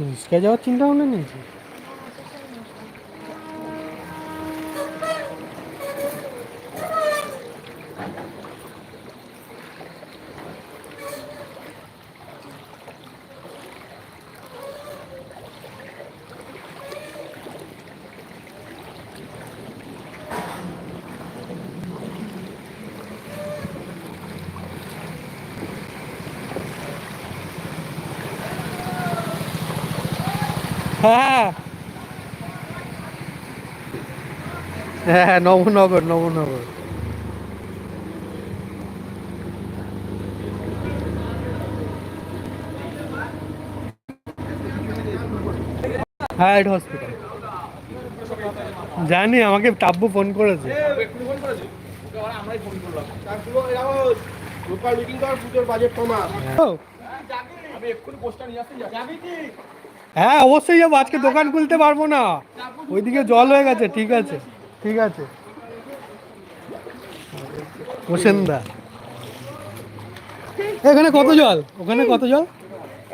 রিক্সা যাওয়ার চিন্তা ভাবনা নিয়েছি হ্যাঁ। হ্যাঁ নবনগর নবনগর। হ্যাঁ এটা হসপিটাল জানি আমাকে টাব্বু ফোন করেছে। এক্ষুনি ফোন করেছে ওকে আবার আমরাই ফোন করলাম তার পুরো এরাও লোকাল মিটিং কর পুজোর বাজেট কমা আমি এক্ষুনি পোস্টার নিয়ে আসতে যাবি কি? হ্যাঁ অবশ্যই যাব। আজকে দোকান খুলতে পারব না। ওইদিকে জল হয়ে গেছে ঠিক আছে। ঠিক আছে। হোসেনদা এখানে কত জল? ওখানে কত জল?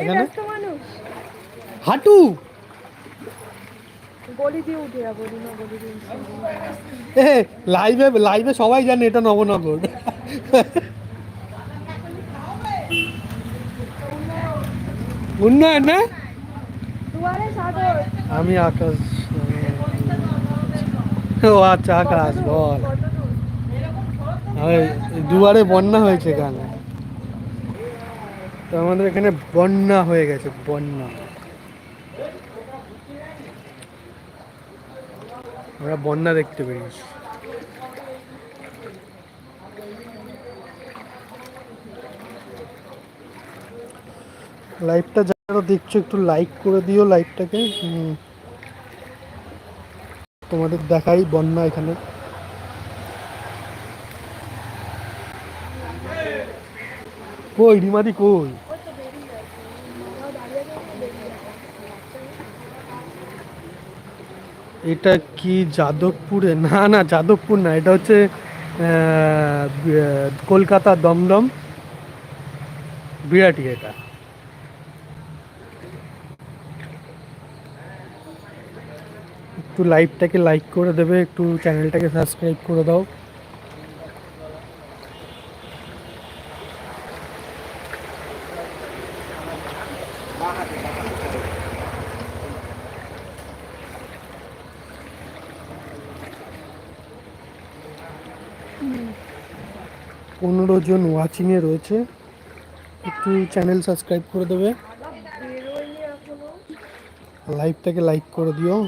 এখানে? হাঁটু? লাইভে লাইভে সবাই জানে এটা নবনগর। উন্নয়ন না সাগর আমি আকাশ ও আচ্ছা আকাশ বল। দুয়ারে বন্যা হয়েছে এখানে। তো আমাদের এখানে বন্যা হয়ে গেছে বন্যা। আমরা বন্যা দেখতে পেয়েছি। লাইভটা যারা দেখছ, একটু লাইক করে দিও লাইভটাকে হুম। তোমাদের দেখাই বন্যা এখানে। কই, রিমাদি কই? এটা কি যাদবপুরে? না না, যাদবপুর না, এটা হচ্ছে কলকাতা দমদম। বিরাটি এটা। একটু লাইভটাকে লাইক করে দেবে একটু চ্যানেলটাকে সাবস্ক্রাইব করে দাও। পনেরো জন ওয়াচিংয়ে রয়েছে একটু চ্যানেল সাবস্ক্রাইব করে দেবে। লাইভটাকে লাইক করে দিও।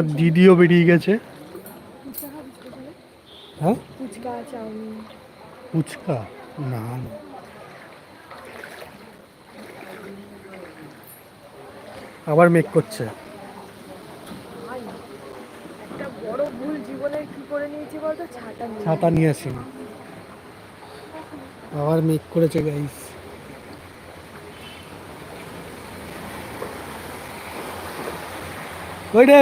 আমার- দিদিও বেরিয়ে গেছে। হ্যাঁ? ফুচকা না। আবার মেক করছে। ছাতা নিয়ে ছাতা নিয়ে আসিনি। আবার মেক করেছে গাইস কই রে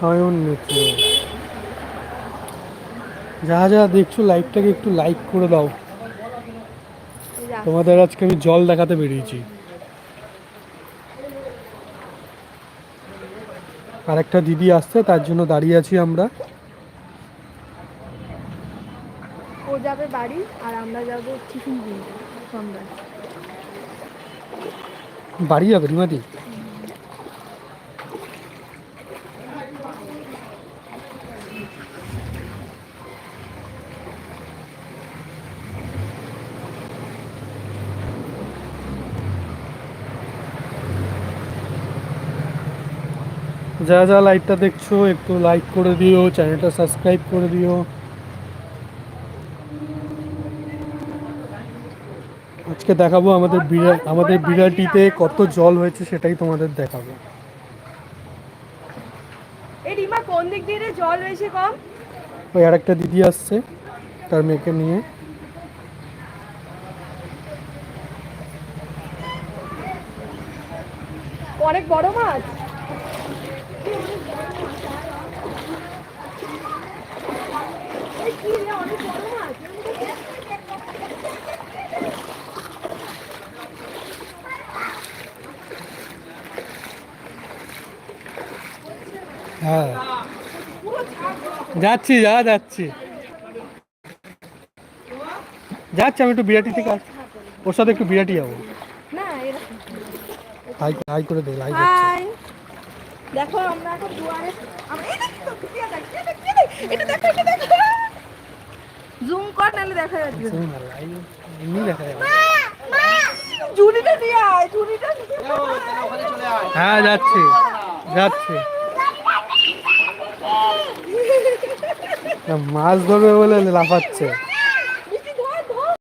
সায়ন মিত্র যা যা দেখছ লাইভটাকে একটু লাইক করে দাও। তোমাদের আজকে আমি জল দেখাতে বেরিয়েছি। আরেকটা দিদি আসছে তার জন্য দাঁড়িয়ে আছি আমরা। যাবে বাড়ি আর আমরা যাব টিফিন কিনতে। বাড়ি যাবে রিমাদি যারা যারা লাইভটা দেখছ একটু লাইক করে দিও চ্যানেলটা সাবস্ক্রাইব করে দিও। আজকে দেখাবো আমাদের বিরা আমাদের বিরাটিতে কত জল হয়েছে সেটাই তোমাদের দেখাবো। এই রিমা কোন দিক দিয়ে জল বেশি কম? ওই আরেকটা দিদি আসছে তার মেয়েকে নিয়ে। অনেক বড় মাছ এই কি রে, অনেক বড় মাছ। হ্যাঁ। যাচ্ছি যা যাচ্ছি। যাচ্ছি আমি একটু বিরাটি থেকে ওর সাথে একটু বিরাটি যাব হাই হাই করে দে হাই দেখো আমরা এখন দুয়ারে আমরা এই দেখো এটা দেখো এটা দেখো জুম কর নাহলে দেখা যাচ্ছে না। লাইভ এমনি দেখা যাবে। ঝুড়িটা নিয়ে আয় ঝুড়িটা নিয়ে আয়। ওখানে চলে আয়। হ্যাঁ যাচ্ছি। যাচ্ছি। মাছ ধরবে বলে লাফাচ্ছে মিষ্টি ধর ধর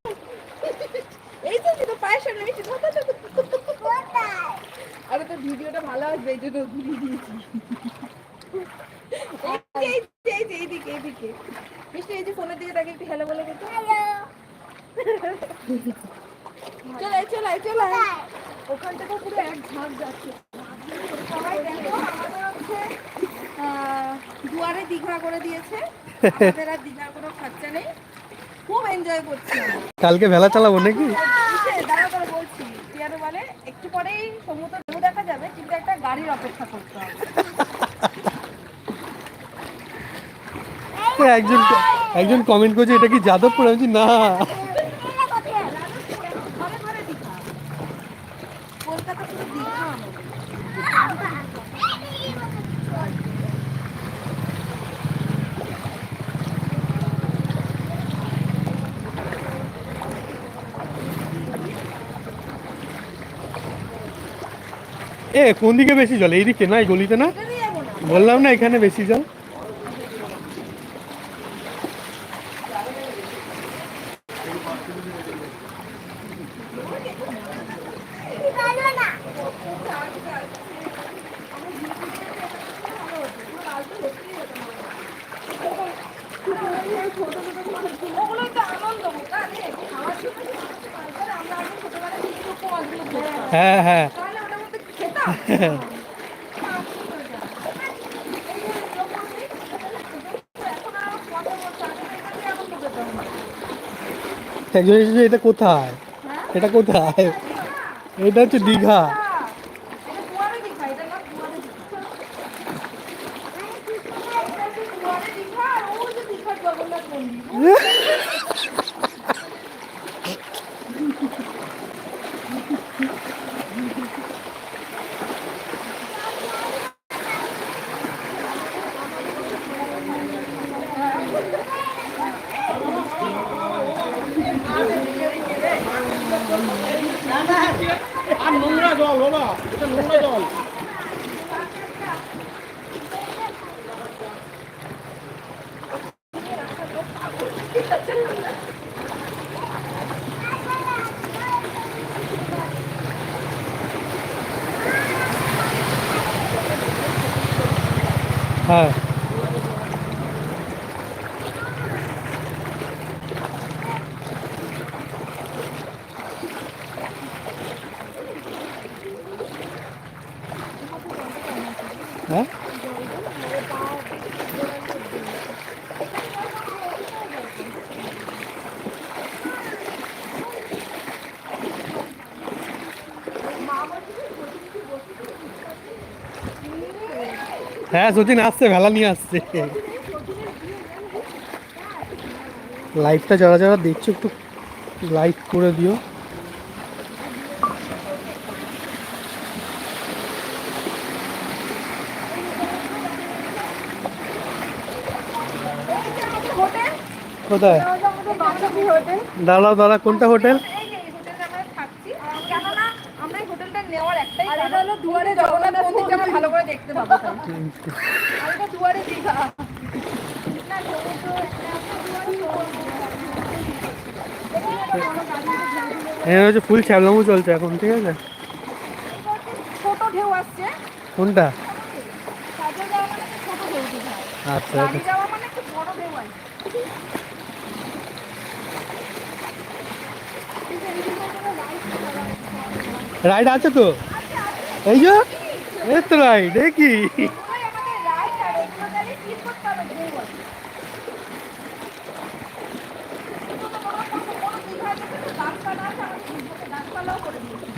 এই তো কিন্তু পায়ের সামনে মিষ্টি ধর ধর, ধর, ধর। আরে তোর ভিডিওটা ভালো আসবে এই জন্য ঘুরিয়ে দিয়েছি এই যে, এই যে, এই যে, এইদিকে এইদিকে মিষ্টি এই যে ফোনের দিকে তাকে একটু হ্যালো বলে দিতে চলে আয়, চলে আয়, চলে আয়। ওখান থেকে পুরো এক ঝাঁক যাচ্ছে সবাই দেখো আমাদের হচ্ছে আহ, দুয়ারে দীঘা করে দিয়েছে আমাদের আর দীঘার কোনো খরচা নেই খুব এনজয় করছি আমরা। কালকে ভেলা চালাবো নাকি? কিসে? দাঁড়া দাঁড়া বলছি। টিয়ানো বলে একটু পরেই সমুদ্র দেখা যাবে কিন্তু একটা গাড়ির অপেক্ষা করতে হবে। একজন একজন কমেন্ট করছে এটা কি যাদবপুর? আমি না ঘরে ঘরে দীঘা কলকাতা শুধু দীঘা আমাদের। এ, কোন দিকে বেশি জল? এইদিকে না, এই গলিতে না? বললাম না এখানে বেশি জল। হ্যাঁ হ্যাঁ। এটা কোথায়? হ্যাঁ? এটা কোথায়? এটা হচ্ছে দীঘা এটা দুয়ারে দীঘা, এটা না দুয়ারে দীঘা। এটা হচ্ছে দুয়ারে দীঘা, আর ওই যে দীঘার জগন্নাথ মন্দির। আর নোংরা জল বাবা এটা নোংরা জল হ্যাঁ হ্যাঁ হ্যাঁ সচিন আসছে ভেলা নিয়ে আসছে। লাইভটা যারা যারা দেখছ, একটু লাইক করে দিও। কোথায়? দাঁড়াও দাঁড়া কোনটা হোটেলে আমরা থাকছি কেননা আমরা এই হোটেলটা নেওয়ার একটাই আর এটা হলো দুয়ারে জগন্নাথ মন্দিরটা আমরা ভালো করে দেখতে পাবো দুয়ারে দীঘা। হচ্ছে ফুল ছ্যাবলামু চলছে এখন ঠিক আছে? ছোট ঢেউ আসছে। কোনটা? মানে আচ্ছা যাওয়া মানে রাইড আছে তো? এই যে এই তো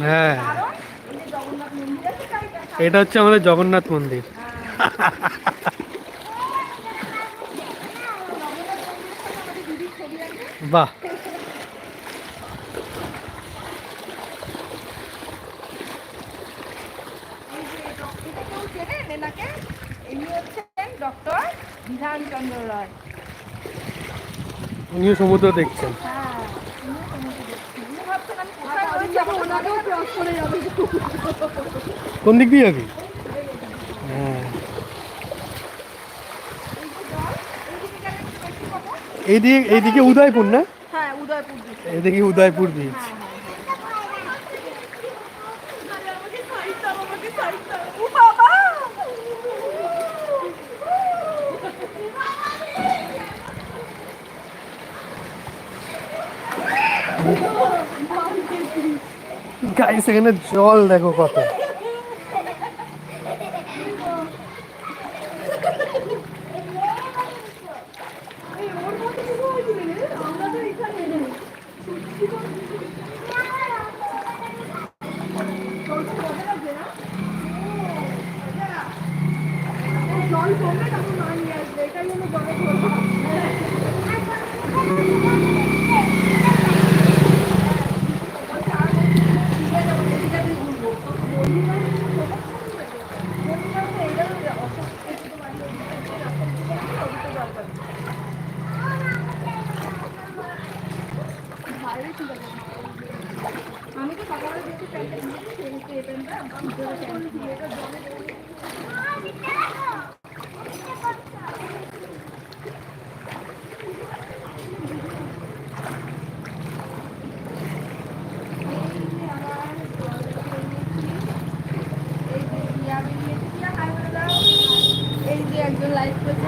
হ্যাঁ। এটা হচ্ছে আমাদের জগন্নাথ মন্দির। বাহ ডক্টর বিধান চন্দ্র রায় উনিও সমুদ্র দেখছেন হ্যাঁ উনি ভাবছেন আমি কোথায় রয়েছি আবার ওনাকেও ক্রস সমুদ্র দেখছেন। কোন দিক দিয়ে যাবি? হ্যাঁ। এইদিকে এইদিকে উদয়পুর না? হ্যাঁ উদয়পুর দিকে এদিকে উদয়পুর বিচ ও বাবা গাইস এখানে জল দেখো কত। জল কমবে তখন মা নিয়ে আসবে এটাই হলো বড় আমি তো সকালে দেখছি প্যান্টটা নিয়েছি এই প্যান্টটা আমি প্যান্ট দিয়ে এটা জলে এই যে একজন লাইভ করছে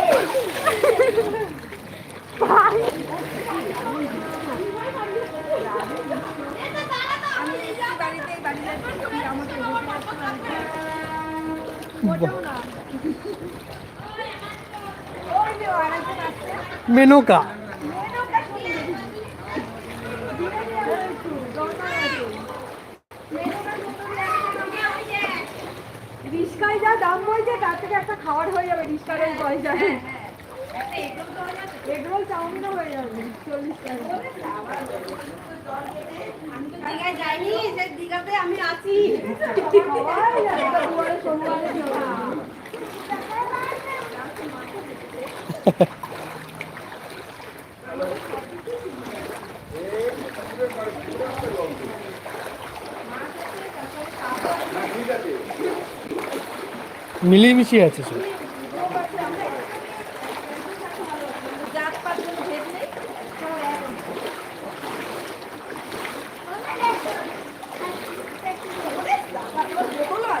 মেনকা? রিস্কায় যা দাম বলছে তার থেকে একটা খাবার হয়ে যাবে রিস্কার ওই পয়সায় এগরোল চাউমিনও হয়ে যাবে চল্লিশ টাকা দীঘায় যাইনি যে দীঘাতে আমি আছি। মিলিয়ে আছে সব জাত পাত কোনো ভেদ নেই সব এক। বোতলও আছে, বুঝলে?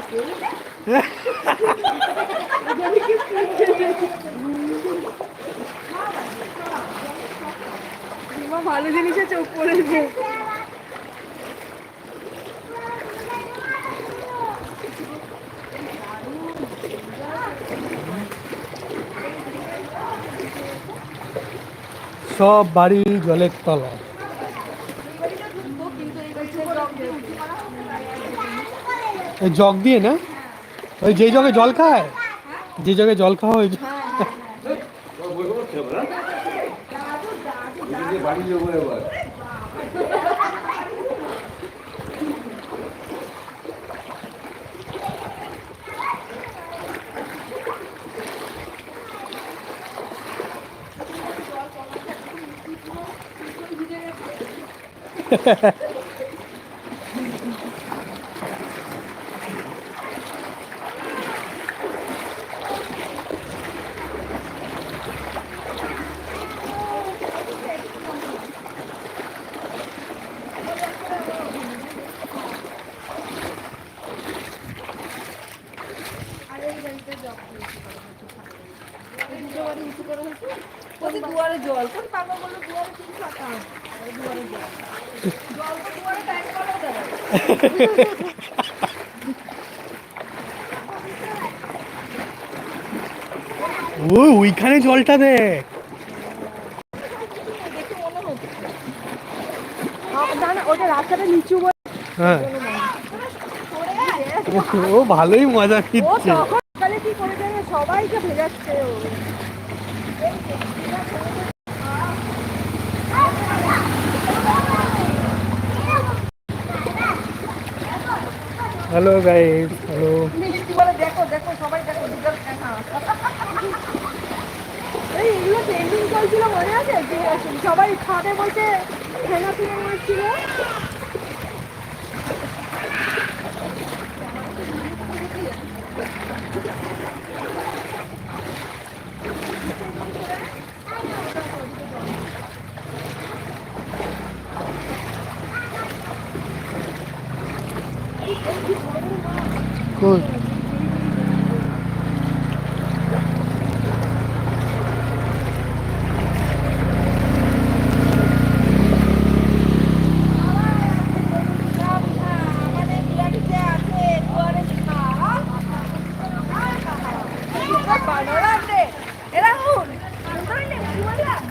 ভালো জিনিসে চোখ পড়েছে সব বাড়ি জলের তলায় কিন্তু এই গাছটা জগ দিয়ে উঁচু করা হবে। ওই জগ দিয়ে না? ওই যেই জগে জল খায়? যে জগে জল খাওয়া ওই জ- বাড়ি যাব এবার আর এই গাড়িতে জগ দিয়ে উঁচু করা হয়েছে সামনে। এই দুটো বাড়ি উঁচু করা হয়েছে বলছে দুয়ারে জল কোন পাগল বলল দুয়ারে কিছু ফাঁকা আছে। আরে দুয়ারে জল জল তো দুয়ারে টাইম করা যাবে ওইখানে জলটা দেখ বলে হ্যাঁ। ও ভালোই মজা সবাইকে ভেজাচ্ছে ও। হ্যালো গাইস হ্যালো দেখো দেখো সবাই দেখো দেখা এগুলো ট্রেন্ডিং চলছিল মনে আছে? যে সবাই খাটে বসে খেলা তুলে নিয়েছিল আমাদের বিরাটিতে আছে দুয়ারে খা বানরাম রে এরা হুন বুঝলি কি বললাম কি সবার আছে জমি বিঘা বিঘা আমাদের বিরাটিতে সবার দুয়ারে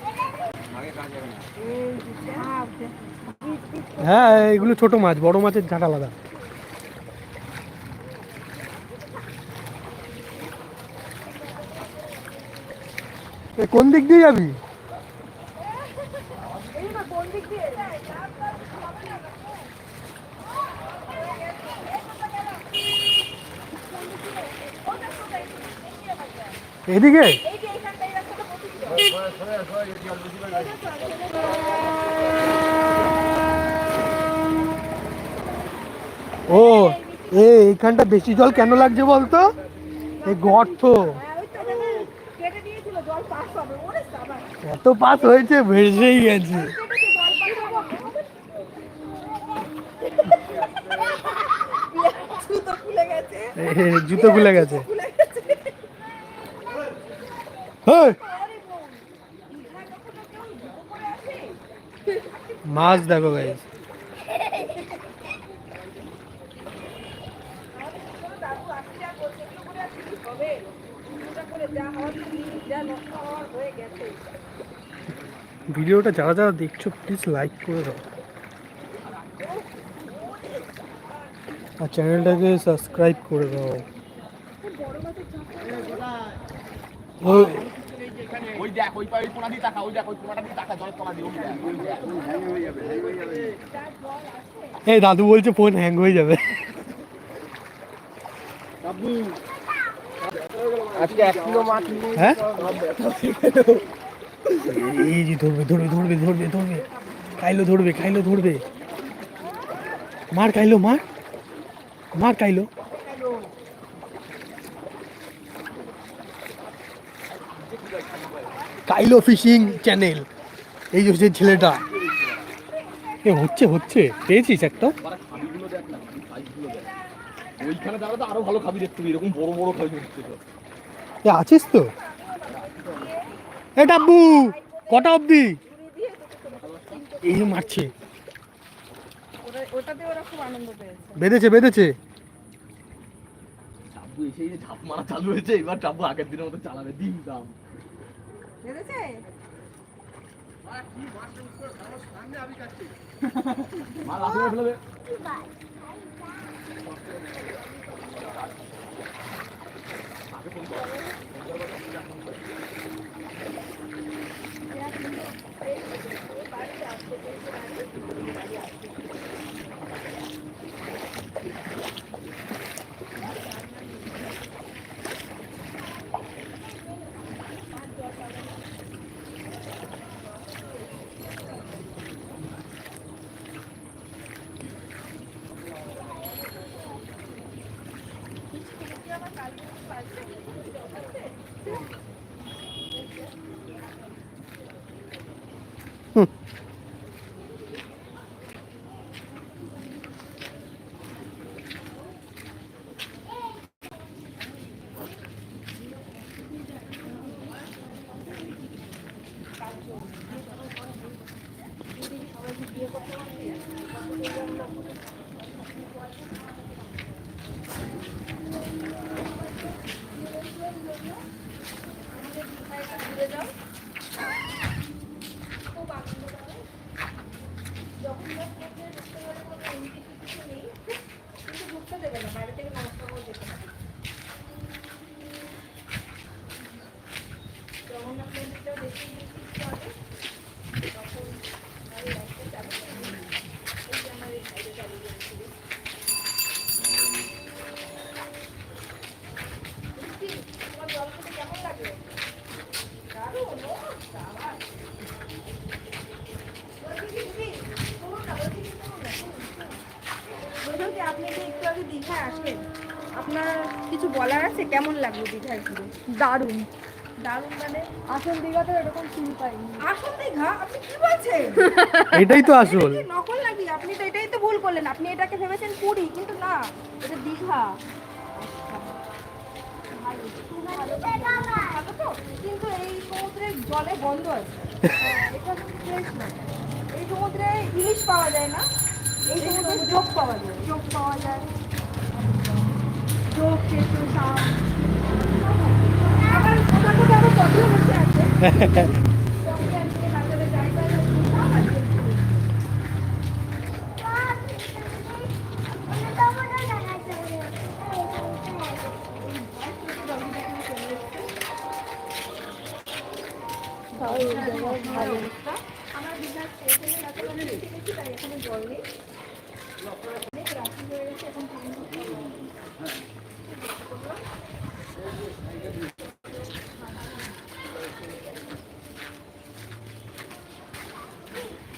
হ্যাঁ এগুলো ছোট মাছ বড় মাছের ঝাঁট আলাদা। কোন দিক দিয়ে যাবি? এদিকে? ও এইখানটা বেশি জল কেন লাগছে বলতো? এই গর্ত। হ্যাঁ এত পাস হয়েছে ভেসেই গেছে। জুতো খুলে গেছে। এ, জুতো খুলে গেছে খুলে গেছে হেই! মাছ দেখো গাইস দাদু আসছে আর বলছে এগুলো করে আর কি হবে দুটা করে যা হওয়ার কি যা নষ্ট হওয়ার হয়ে গেছে ভিডিওটা যারা যারা দেখছ প্লিজ লাইক করে দাও। আর চ্যানেলটাকে সাবস্ক্রাইব করে দাও। ওই দেখ ওই ওই কোনা দিয়ে তাকা ওই দেখ ওই কোনাটা দিয়ে তাকা জলের তলা দিয়ে ওই দেখ, ওই দেখ, ওই দেখ। এই দাদু বলছে ফোন হ্যাং হয়ে যাবে। আজকে এক কিলো মাছ হ্যাঁ? এই যে ধরবে ধরবে ধরবে ধরবে ধরবে। খাইলো ধরবে খাইলো ধরবে। মার খাইলো মার। মার খাইলো। কাইলো ফিশিং চ্যানেল এই যে ছেলেটা। এ হচ্ছে হচ্ছে। পেয়েছিস একটা? ওইখানে আরও ভালো খাবি দেখতে এরকম বড় বড় খাবি এ আছিস তো? এ ডাব্বু কটা অবধি? এই যে মারছে। বেঁধেছে বেঁধেছে। এসে ঝাপ মারা চালু হয়েছে এবার টাব্বু আগের দিনের মতো চালাবে দিন দাম। বুঝেছে মা লাফে মেরে ফেলবে বললাম যে আপনি যে একটু আগে দীঘায় আসলেন আপনার কিছু বলার আছে? কেমন লাগল দীঘায় ঘুরে? দারুণ। দারুণ মানে? আসল দীঘাতে এরকম ফিল পাইনি। আসল দীঘা? আপনি কি বলছেন? এটাই তো আসল। নকল নাকি? আপনি তো এটাই তো ভুল করলেন। আপনি এটাকে ভেবেছেন পুরী কিন্তু না এটা দীঘা। তো? কিন্তু এই সমুদ্রের জলে বন্ধ আছে। এটা ফ্রেশ না। এই সমুদ্রে ইলিশ পাওয়া যায় না। এই সমুদ্রে চোখ পাওয়া যায়। চোখ পাওয়া যায়। আছে। আমরা তাই এখানে জল নেই অনেক রাত্রি হয়ে গেছে এখন time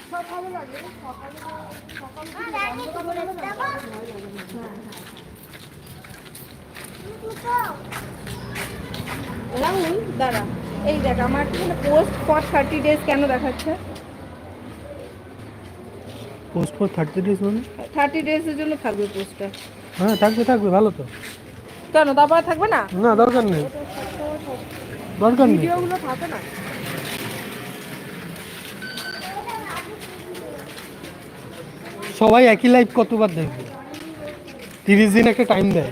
সব ভালো লাগে সকালে সকালে রাহুল দাঁড়া এই দেখ আমার পোস্ট ফর থার্টি ডেজ কেন দেখাচ্ছে? পোস্ট ফর থার্টি ডেজ মানে? থার্টি ডেজের জন্য থাকবে পোস্টটা হ্যাঁ থাকবে থাকবে ভালো তো। কেন তারপর থাকবে না? না দরকার নেই। দরকার নেই। ভিডিওগুলো থাকে না? সবাই একই লাইভ কতবার দেখবে? তিরিশ দিন একটা টাইম দেয়।